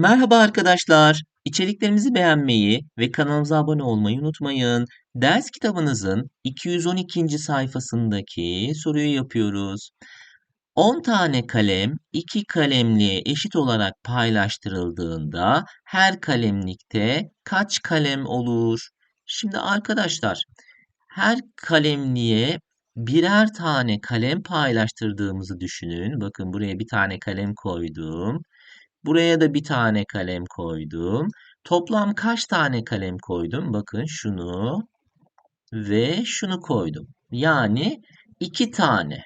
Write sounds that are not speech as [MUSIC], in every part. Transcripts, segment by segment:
Merhaba arkadaşlar. İçeriklerimizi beğenmeyi ve kanalımıza abone olmayı unutmayın. Ders kitabınızın 212. sayfasındaki soruyu yapıyoruz. 10 tane kalem 2 kalemliğe eşit olarak paylaştırıldığında her kalemlikte kaç kalem olur? Şimdi arkadaşlar her kalemliğe birer tane kalem paylaştırdığımızı düşünün. Bakın buraya bir tane kalem koydum. Buraya da bir tane kalem koydum. Toplam kaç tane kalem koydum? Bakın şunu ve şunu koydum. Yani iki tane.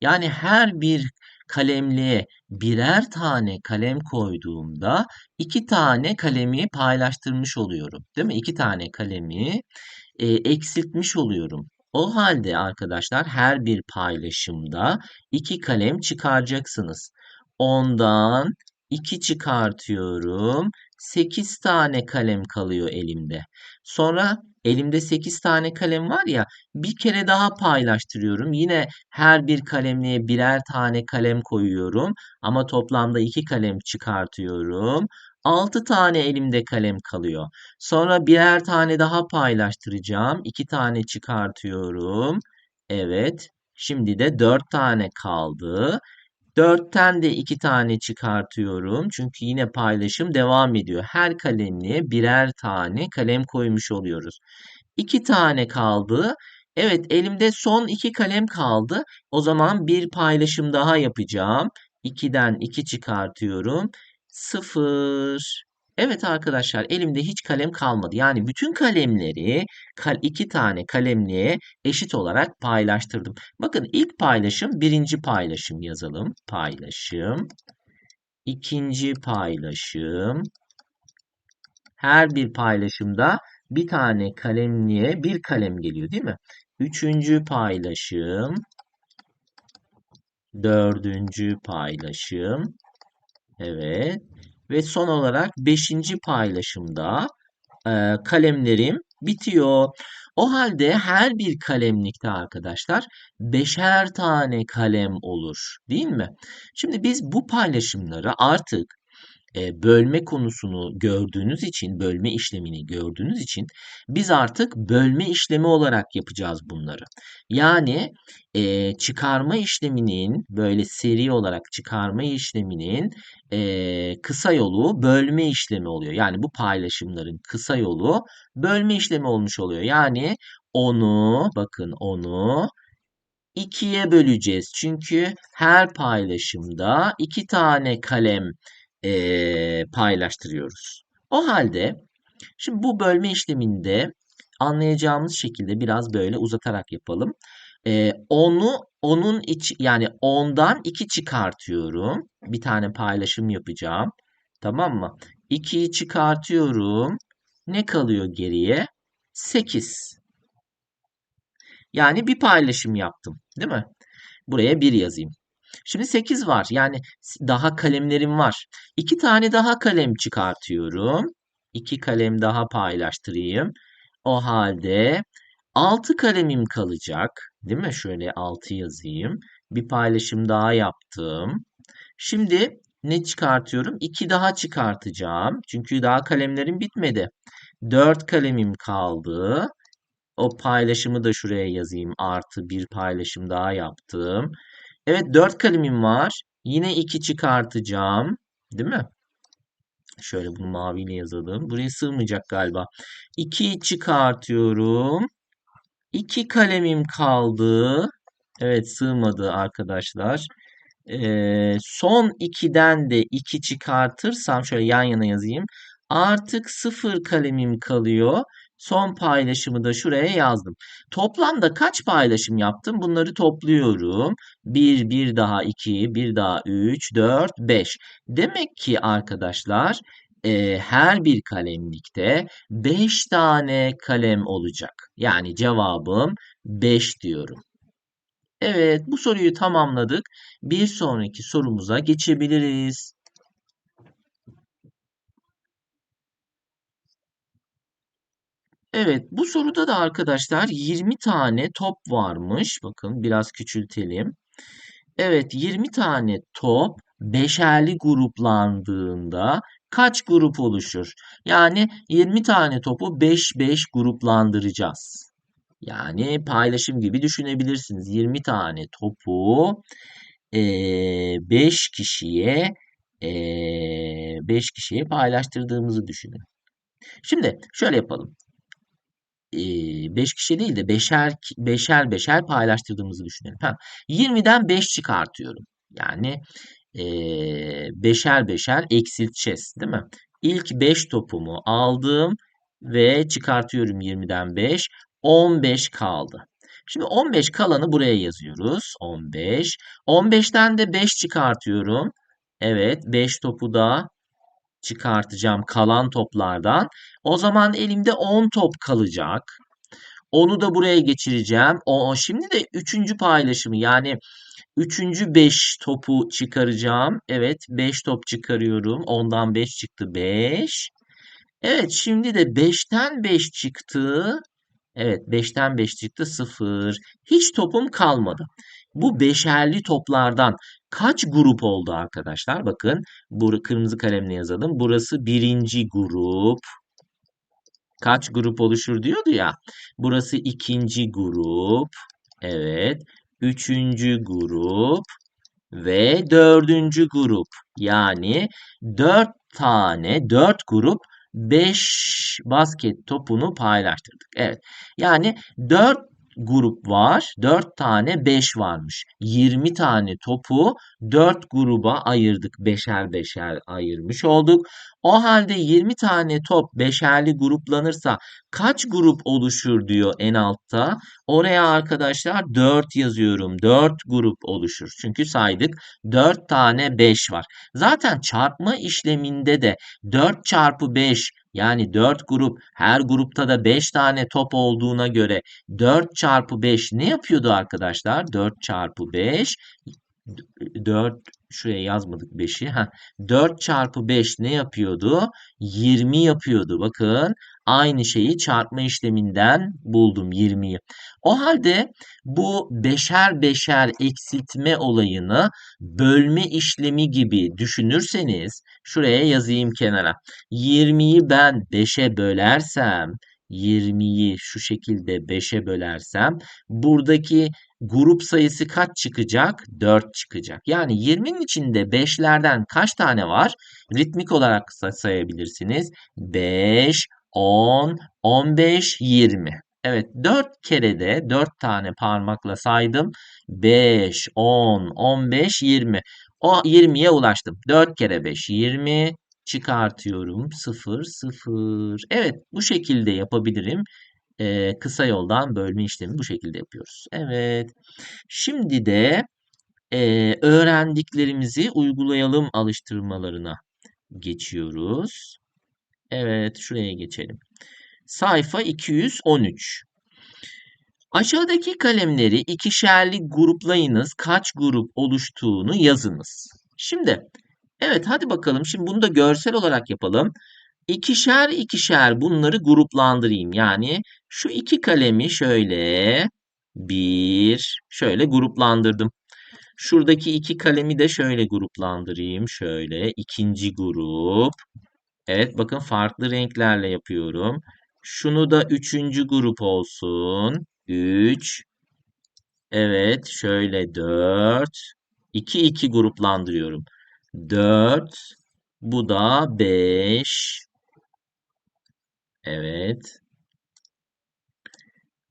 Yani her bir kalemliğe birer tane kalem koyduğumda iki tane kalemi paylaştırmış oluyorum. Değil mi? İki tane kalemi e, eksiltmiş oluyorum. O halde arkadaşlar her bir paylaşımda iki kalem çıkaracaksınız. Ondan 2 çıkartıyorum. 8 tane kalem kalıyor elimde. Sonra elimde 8 tane kalem var ya bir kere daha paylaştırıyorum. Yine her bir kalemliğe birer tane kalem koyuyorum. Ama toplamda 2 kalem çıkartıyorum. 6 tane elimde kalem kalıyor. Sonra birer tane daha paylaştıracağım. 2 tane çıkartıyorum. Evet. Şimdi de 4 tane kaldı. 4'ten de 2 tane çıkartıyorum. Çünkü yine paylaşım devam ediyor. Her kalemliğe birer tane kalem koymuş oluyoruz. 2 tane kaldı. Evet elimde son 2 kalem kaldı. O zaman bir paylaşım daha yapacağım. 2'den 2 çıkartıyorum. 0. Evet arkadaşlar elimde hiç kalem kalmadı. Yani bütün kalemleri iki tane kalemliğe eşit olarak paylaştırdım. Bakın ilk paylaşım birinci paylaşım yazalım. Paylaşım. İkinci paylaşım. Her bir paylaşımda bir tane kalemliğe bir kalem geliyor değil mi? Üçüncü paylaşım. Dördüncü paylaşım. Evet. Ve son olarak beşinci paylaşımda e, kalemlerim bitiyor. O halde her bir kalemlikte arkadaşlar beşer tane kalem olur değil mi? Şimdi biz bu paylaşımları artık bölme konusunu gördüğünüz için, bölme işlemini gördüğünüz için biz artık bölme işlemi olarak yapacağız bunları. Yani e, çıkarma işleminin böyle seri olarak çıkarma işleminin e, kısa yolu bölme işlemi oluyor. Yani bu paylaşımların kısa yolu bölme işlemi olmuş oluyor. Yani onu bakın onu ikiye böleceğiz. Çünkü her paylaşımda iki tane kalem e, paylaştırıyoruz. O halde şimdi bu bölme işleminde anlayacağımız şekilde biraz böyle uzatarak yapalım. E, onu onun iç yani ondan 2 çıkartıyorum. Bir tane paylaşım yapacağım. Tamam mı? 2'yi çıkartıyorum. Ne kalıyor geriye? 8. Yani bir paylaşım yaptım. Değil mi? Buraya 1 yazayım. Şimdi 8 var. Yani daha kalemlerim var. 2 tane daha kalem çıkartıyorum. 2 kalem daha paylaştırayım. O halde 6 kalemim kalacak. Değil mi? Şöyle 6 yazayım. Bir paylaşım daha yaptım. Şimdi ne çıkartıyorum? 2 daha çıkartacağım. Çünkü daha kalemlerim bitmedi. 4 kalemim kaldı. O paylaşımı da şuraya yazayım. Artı bir paylaşım daha yaptım. Evet 4 kalemim var. Yine 2 çıkartacağım. Değil mi? Şöyle bunu maviyle yazalım. Buraya sığmayacak galiba. 2'yi çıkartıyorum. 2 kalemim kaldı. Evet sığmadı arkadaşlar. Ee, son 2'den de 2 çıkartırsam şöyle yan yana yazayım. Artık 0 kalemim kalıyor. Son paylaşımı da şuraya yazdım. Toplamda kaç paylaşım yaptım? Bunları topluyorum. 1, 1 daha 2, 1 daha 3, 4, 5. Demek ki arkadaşlar e, her bir kalemlikte 5 tane kalem olacak. Yani cevabım 5 diyorum. Evet bu soruyu tamamladık. Bir sonraki sorumuza geçebiliriz. Evet, bu soruda da arkadaşlar 20 tane top varmış. Bakın biraz küçültelim. Evet, 20 tane top beşerli gruplandığında kaç grup oluşur? Yani 20 tane topu 5 5 gruplandıracağız. Yani paylaşım gibi düşünebilirsiniz. 20 tane topu 5 kişiye 5 kişiye paylaştırdığımızı düşünün. Şimdi şöyle yapalım. 5 kişi değil de beşer beşer beşer paylaştırdığımızı düşünelim. Ha, 20'den 5 çıkartıyorum. Yani e, beşer beşer eksilteceğiz değil mi? İlk 5 topumu aldım ve çıkartıyorum 20'den 5. 15 kaldı. Şimdi 15 kalanı buraya yazıyoruz. 15. 15'ten de 5 çıkartıyorum. Evet 5 topu da çıkartacağım kalan toplardan. O zaman elimde 10 top kalacak. Onu da buraya geçireceğim. O, şimdi de üçüncü paylaşımı yani üçüncü 5 topu çıkaracağım. Evet 5 top çıkarıyorum. Ondan 5 çıktı 5. Evet şimdi de 5'ten 5 çıktı. Evet 5'ten 5 çıktı 0. Hiç topum kalmadı. Bu beşerli toplardan kaç grup oldu arkadaşlar? Bakın bu kırmızı kalemle yazalım. Burası birinci grup. Kaç grup oluşur diyordu ya. Burası ikinci grup. Evet. Üçüncü grup. Ve dördüncü grup. Yani dört tane, dört grup 5 basket topunu paylaştırdık. Evet. Yani 4 grup var. 4 tane 5 varmış. 20 tane topu 4 gruba ayırdık. Beşer beşer ayırmış olduk. O halde 20 tane top beşerli gruplanırsa kaç grup oluşur diyor en altta. Oraya arkadaşlar 4 yazıyorum. 4 grup oluşur. Çünkü saydık 4 tane 5 var. Zaten çarpma işleminde de 4 çarpı 5 yani 4 grup her grupta da 5 tane top olduğuna göre 4 çarpı 5 ne yapıyordu arkadaşlar? 4 çarpı 5 4 şuraya yazmadık 5'i. 4 çarpı 5 ne yapıyordu? 20 yapıyordu. Bakın aynı şeyi çarpma işleminden buldum 20'yi. O halde bu beşer beşer eksiltme olayını bölme işlemi gibi düşünürseniz şuraya yazayım kenara. 20'yi ben 5'e bölersem 20'yi şu şekilde 5'e bölersem buradaki grup sayısı kaç çıkacak? 4 çıkacak. Yani 20'nin içinde 5'lerden kaç tane var? Ritmik olarak sayabilirsiniz. 5, 10, 15, 20. Evet 4 kere de 4 tane parmakla saydım. 5, 10, 15, 20. O 20'ye ulaştım. 4 kere 5 20 çıkartıyorum. 0, 0. Evet bu şekilde yapabilirim. Ee, kısa yoldan bölme işlemi bu şekilde yapıyoruz. Evet. Şimdi de e, öğrendiklerimizi uygulayalım alıştırmalarına geçiyoruz. Evet şuraya geçelim. Sayfa 213. Aşağıdaki kalemleri ikişerli gruplayınız. Kaç grup oluştuğunu yazınız. Şimdi evet hadi bakalım. Şimdi bunu da görsel olarak yapalım. İkişer ikişer bunları gruplandırayım. Yani şu iki kalemi şöyle bir şöyle gruplandırdım. Şuradaki iki kalemi de şöyle gruplandırayım. Şöyle ikinci grup. Evet bakın farklı renklerle yapıyorum. Şunu da üçüncü grup olsun. 3. Evet şöyle 4. 2 2 gruplandırıyorum. 4. Bu da 5. Evet.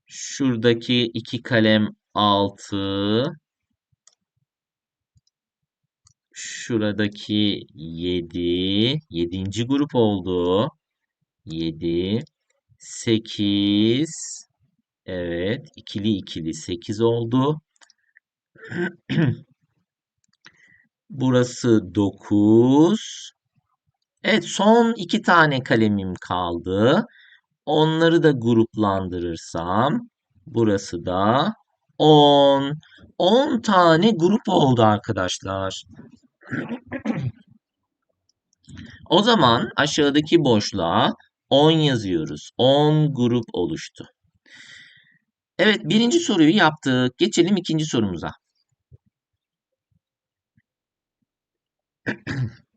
Şuradaki iki kalem 6. Şuradaki 7. 7. grup oldu. 7. 8. Evet. ikili ikili 8 oldu. [CLEARS THROAT] Burası 9. Evet son iki tane kalemim kaldı. Onları da gruplandırırsam burası da 10. 10 tane grup oldu arkadaşlar o zaman aşağıdaki boşluğa 10 yazıyoruz. 10 grup oluştu. Evet birinci soruyu yaptık. Geçelim ikinci sorumuza. [CLEARS THROAT]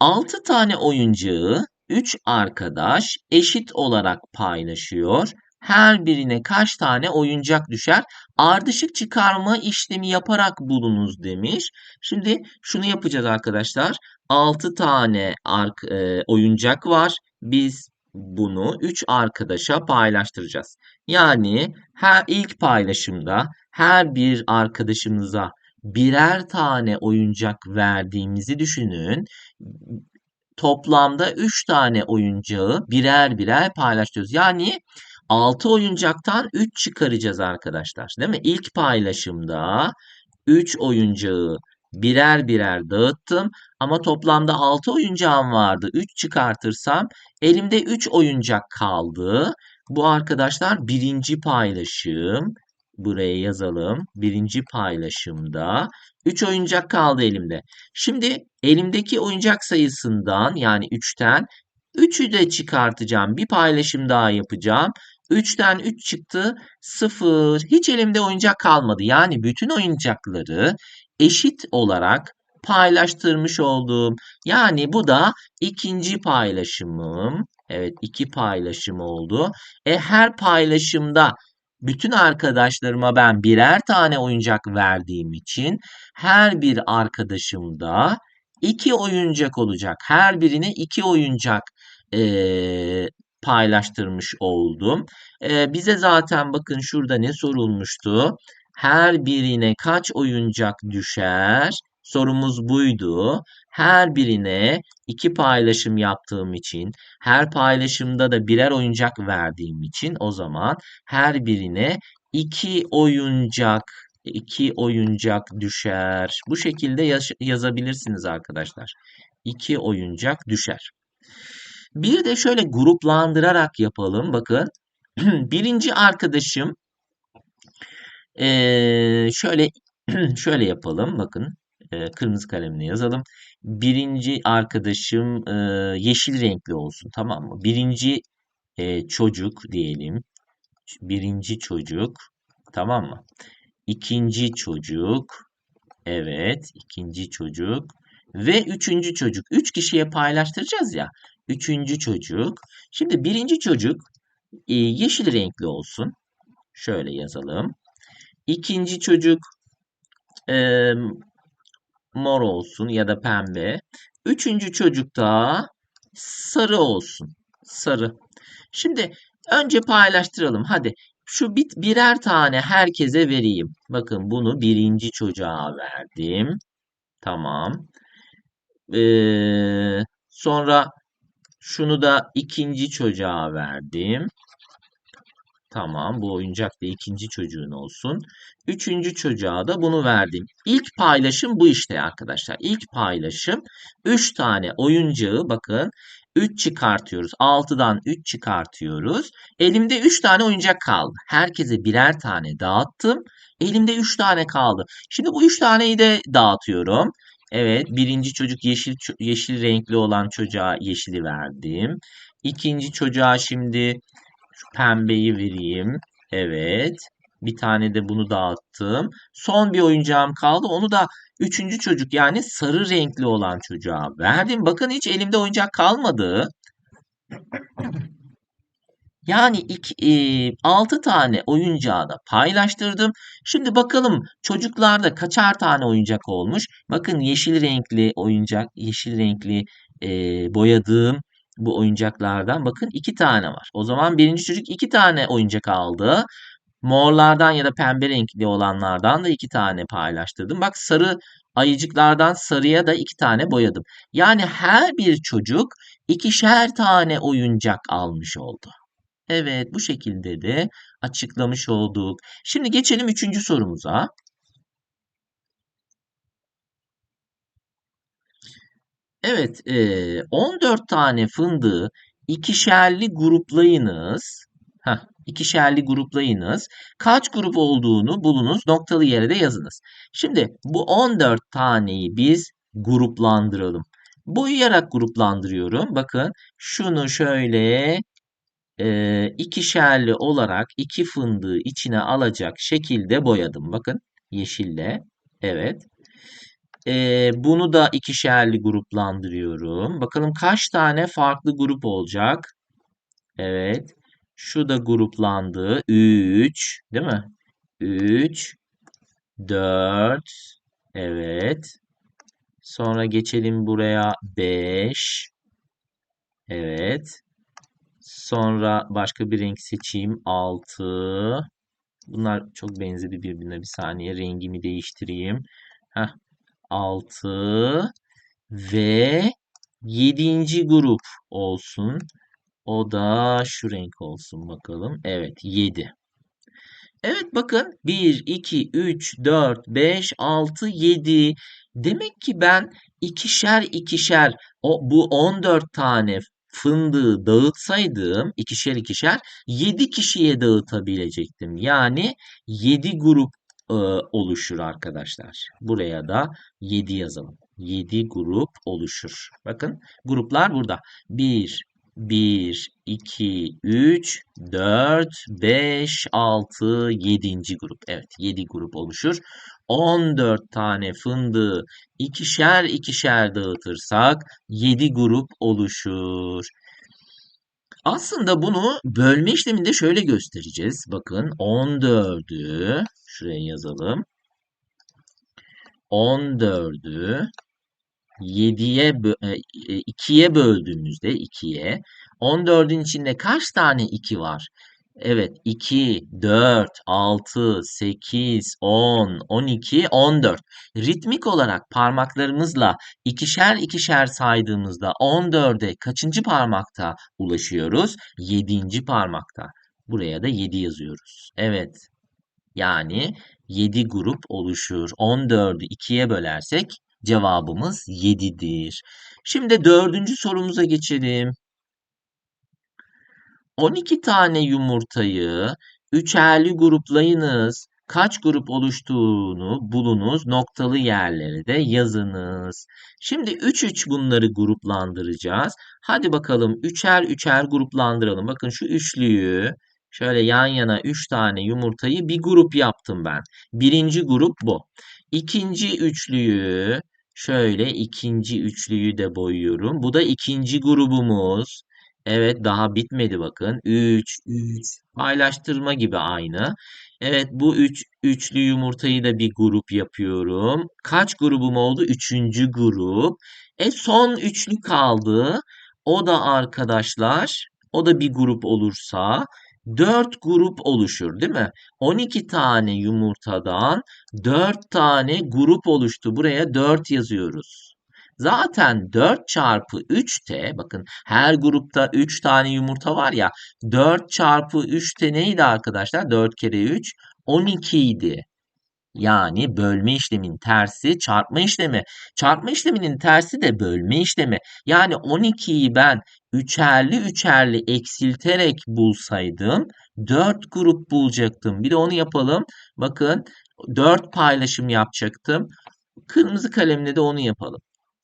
Altı tane oyuncağı üç arkadaş eşit olarak paylaşıyor her birine kaç tane oyuncak düşer? Ardışık çıkarma işlemi yaparak bulunuz demiş. Şimdi şunu yapacağız arkadaşlar. 6 tane ark, e, oyuncak var. Biz bunu 3 arkadaşa paylaştıracağız. Yani her ilk paylaşımda her bir arkadaşımıza birer tane oyuncak verdiğimizi düşünün. Toplamda 3 tane oyuncağı birer birer paylaşıyoruz. Yani 6 oyuncaktan 3 çıkaracağız arkadaşlar. Değil mi? İlk paylaşımda 3 oyuncağı birer birer dağıttım. Ama toplamda 6 oyuncağım vardı. 3 çıkartırsam elimde 3 oyuncak kaldı. Bu arkadaşlar birinci paylaşım. Buraya yazalım. Birinci paylaşımda 3 oyuncak kaldı elimde. Şimdi elimdeki oyuncak sayısından yani 3'ten 3'ü de çıkartacağım. Bir paylaşım daha yapacağım. 3'ten 3 çıktı. 0. Hiç elimde oyuncak kalmadı. Yani bütün oyuncakları eşit olarak paylaştırmış oldum. Yani bu da ikinci paylaşımım. Evet iki paylaşım oldu. E her paylaşımda bütün arkadaşlarıma ben birer tane oyuncak verdiğim için her bir arkadaşımda iki oyuncak olacak. Her birine iki oyuncak e, paylaştırmış oldum. E, bize zaten bakın şurada ne sorulmuştu? Her birine kaç oyuncak düşer? Sorumuz buydu. Her birine iki paylaşım yaptığım için, her paylaşımda da birer oyuncak verdiğim için o zaman her birine iki oyuncak iki oyuncak düşer. Bu şekilde yaz yazabilirsiniz arkadaşlar. İki oyuncak düşer. Bir de şöyle gruplandırarak yapalım. Bakın. [CLEARS THROAT] Birinci arkadaşım ee, şöyle [CLEARS THROAT] şöyle yapalım. Bakın. E, kırmızı kalemle yazalım. Birinci arkadaşım e, yeşil renkli olsun. Tamam mı? Birinci e, çocuk diyelim. Birinci çocuk. Tamam mı? İkinci çocuk. Evet. ikinci çocuk. Ve üçüncü çocuk. Üç kişiye paylaştıracağız ya. Üçüncü çocuk. Şimdi birinci çocuk e, yeşil renkli olsun. Şöyle yazalım. İkinci çocuk e, mor olsun ya da pembe. Üçüncü çocuk da sarı olsun. Sarı. Şimdi önce paylaştıralım. Hadi şu bit birer tane herkese vereyim. Bakın bunu birinci çocuğa verdim. Tamam. Ee, sonra şunu da ikinci çocuğa verdim. Tamam bu oyuncak da ikinci çocuğun olsun. Üçüncü çocuğa da bunu verdim. İlk paylaşım bu işte arkadaşlar. İlk paylaşım 3 tane oyuncağı bakın 3 çıkartıyoruz. 6'dan 3 çıkartıyoruz. Elimde 3 tane oyuncak kaldı. Herkese birer tane dağıttım. Elimde 3 tane kaldı. Şimdi bu 3 taneyi de dağıtıyorum. Evet birinci çocuk yeşil yeşil renkli olan çocuğa yeşili verdim. İkinci çocuğa şimdi şu pembeyi vereyim. Evet. Bir tane de bunu dağıttım. Son bir oyuncağım kaldı. Onu da üçüncü çocuk yani sarı renkli olan çocuğa verdim. Bakın hiç elimde oyuncak kalmadı. Yani iki, e, 6 tane oyuncağı da paylaştırdım. Şimdi bakalım çocuklarda kaçar tane oyuncak olmuş. Bakın yeşil renkli oyuncak, yeşil renkli e, boyadığım bu oyuncaklardan bakın iki tane var. O zaman birinci çocuk iki tane oyuncak aldı. Morlardan ya da pembe renkli olanlardan da iki tane paylaştırdım. Bak sarı ayıcıklardan sarıya da iki tane boyadım. Yani her bir çocuk ikişer tane oyuncak almış oldu. Evet bu şekilde de açıklamış olduk. Şimdi geçelim üçüncü sorumuza. Evet, e, 14 tane fındığı ikişerli gruplayınız. Heh, ikişerli gruplayınız. Kaç grup olduğunu bulunuz. Noktalı yere de yazınız. Şimdi bu 14 taneyi biz gruplandıralım. Boyayarak gruplandırıyorum. Bakın şunu şöyle e, ikişerli olarak iki fındığı içine alacak şekilde boyadım. Bakın yeşille. Evet. Ee, bunu da ikişerli gruplandırıyorum. Bakalım kaç tane farklı grup olacak? Evet. Şu da gruplandı. 3, değil mi? 3, 4, evet. Sonra geçelim buraya 5, evet. Sonra başka bir renk seçeyim 6. Bunlar çok benzedi birbirine. Bir saniye rengimi değiştireyim. Heh, 6 ve 7. grup olsun. O da şu renk olsun bakalım. Evet 7. Evet bakın 1, 2, 3, 4, 5, 6, 7. Demek ki ben ikişer ikişer o, bu 14 tane fındığı dağıtsaydım ikişer ikişer 7 kişiye dağıtabilecektim. Yani 7 grup e, oluşur arkadaşlar. Buraya da 7 yazalım. 7 grup oluşur. Bakın gruplar burada. 1, 1, 2, 3, 4, 5, 6, 7. grup. Evet 7 grup oluşur. 14 tane fındığı ikişer ikişer dağıtırsak 7 grup oluşur. Aslında bunu bölme işleminde şöyle göstereceğiz. Bakın 14'ü şuraya yazalım. 14'ü 7'ye 2'ye böldüğümüzde 2'ye 14'ün içinde kaç tane 2 var? Evet 2, 4, 6, 8, 10, 12, 14. Ritmik olarak parmaklarımızla ikişer ikişer saydığımızda 14'e kaçıncı parmakta ulaşıyoruz? 7. parmakta. Buraya da 7 yazıyoruz. Evet. Yani 7 grup oluşur. 14'ü 2'ye bölersek cevabımız 7'dir. Şimdi dördüncü sorumuza geçelim. 12 tane yumurtayı üçerli gruplayınız. Kaç grup oluştuğunu bulunuz. Noktalı yerlere de yazınız. Şimdi 3 3 bunları gruplandıracağız. Hadi bakalım üçer üçer gruplandıralım. Bakın şu üçlüyü şöyle yan yana 3 tane yumurtayı bir grup yaptım ben. Birinci grup bu. İkinci üçlüyü şöyle ikinci üçlüyü de boyuyorum. Bu da ikinci grubumuz. Evet daha bitmedi bakın. 3, 3 paylaştırma gibi aynı. Evet bu 3 üç, üçlü yumurtayı da bir grup yapıyorum. Kaç grubum oldu? Üçüncü grup. E son üçlü kaldı. O da arkadaşlar o da bir grup olursa 4 grup oluşur değil mi? 12 tane yumurtadan 4 tane grup oluştu. Buraya 4 yazıyoruz. Zaten 4 çarpı 3'te bakın her grupta 3 tane yumurta var ya 4 çarpı 3'te neydi arkadaşlar? 4 kere 3 12 idi. Yani bölme işlemin tersi çarpma işlemi. Çarpma işleminin tersi de bölme işlemi. Yani 12'yi ben üçerli üçerli eksilterek bulsaydım 4 grup bulacaktım. Bir de onu yapalım. Bakın 4 paylaşım yapacaktım. Kırmızı kalemle de onu yapalım.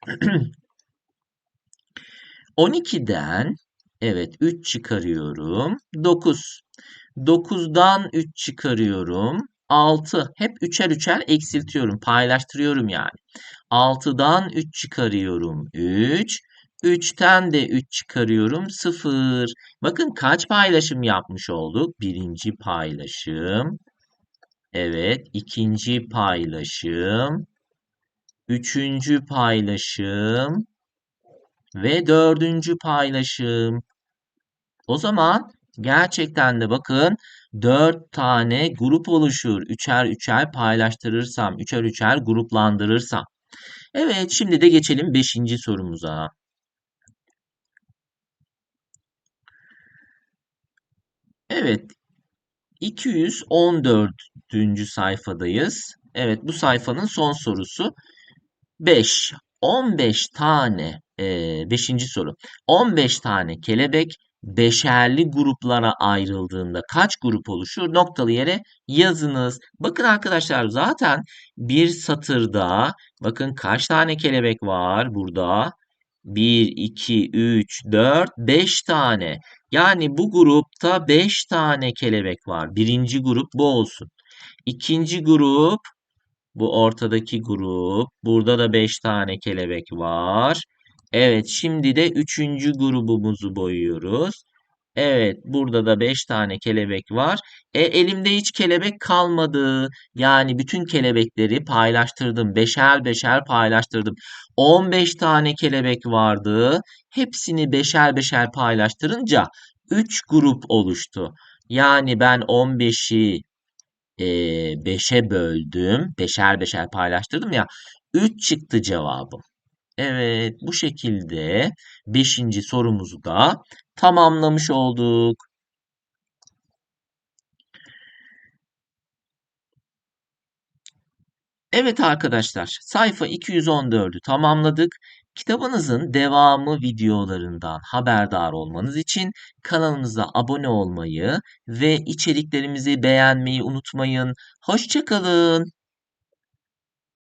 [CLEARS THROAT] 12'den evet 3 çıkarıyorum. 9. 9'dan 3 çıkarıyorum. 6. Hep üçer üçer eksiltiyorum. Paylaştırıyorum yani. 6'dan 3 çıkarıyorum. 3. 3'ten de 3 çıkarıyorum. 0. Bakın kaç paylaşım yapmış olduk? Birinci paylaşım. Evet. ikinci paylaşım. Üçüncü paylaşım. Ve dördüncü paylaşım. O zaman gerçekten de bakın 4 tane grup oluşur. Üçer üçer paylaştırırsam, üçer üçer gruplandırırsam. Evet şimdi de geçelim 5. sorumuza. Evet 214. sayfadayız. Evet bu sayfanın son sorusu 5. 15 tane 5. E, soru. 15 tane kelebek beşerli gruplara ayrıldığında kaç grup oluşur? Noktalı yere yazınız. Bakın arkadaşlar zaten bir satırda bakın kaç tane kelebek var burada? 1, 2, 3, 4, 5 tane. Yani bu grupta 5 tane kelebek var. Birinci grup bu olsun. İkinci grup Bu ortadaki grup. Burada da 5 tane kelebek var. Evet, şimdi de üçüncü grubumuzu boyuyoruz. Evet, burada da 5 tane kelebek var. E, elimde hiç kelebek kalmadı. Yani bütün kelebekleri paylaştırdım. Beşer beşer paylaştırdım. 15 tane kelebek vardı. Hepsini beşer beşer paylaştırınca 3 grup oluştu. Yani ben 15'i e, 5'e böldüm. Beşer beşer paylaştırdım ya. 3 çıktı cevabım. Evet, bu şekilde 5. sorumuzu da tamamlamış olduk. Evet arkadaşlar, sayfa 214'ü tamamladık. Kitabınızın devamı videolarından haberdar olmanız için kanalımıza abone olmayı ve içeriklerimizi beğenmeyi unutmayın. Hoşçakalın.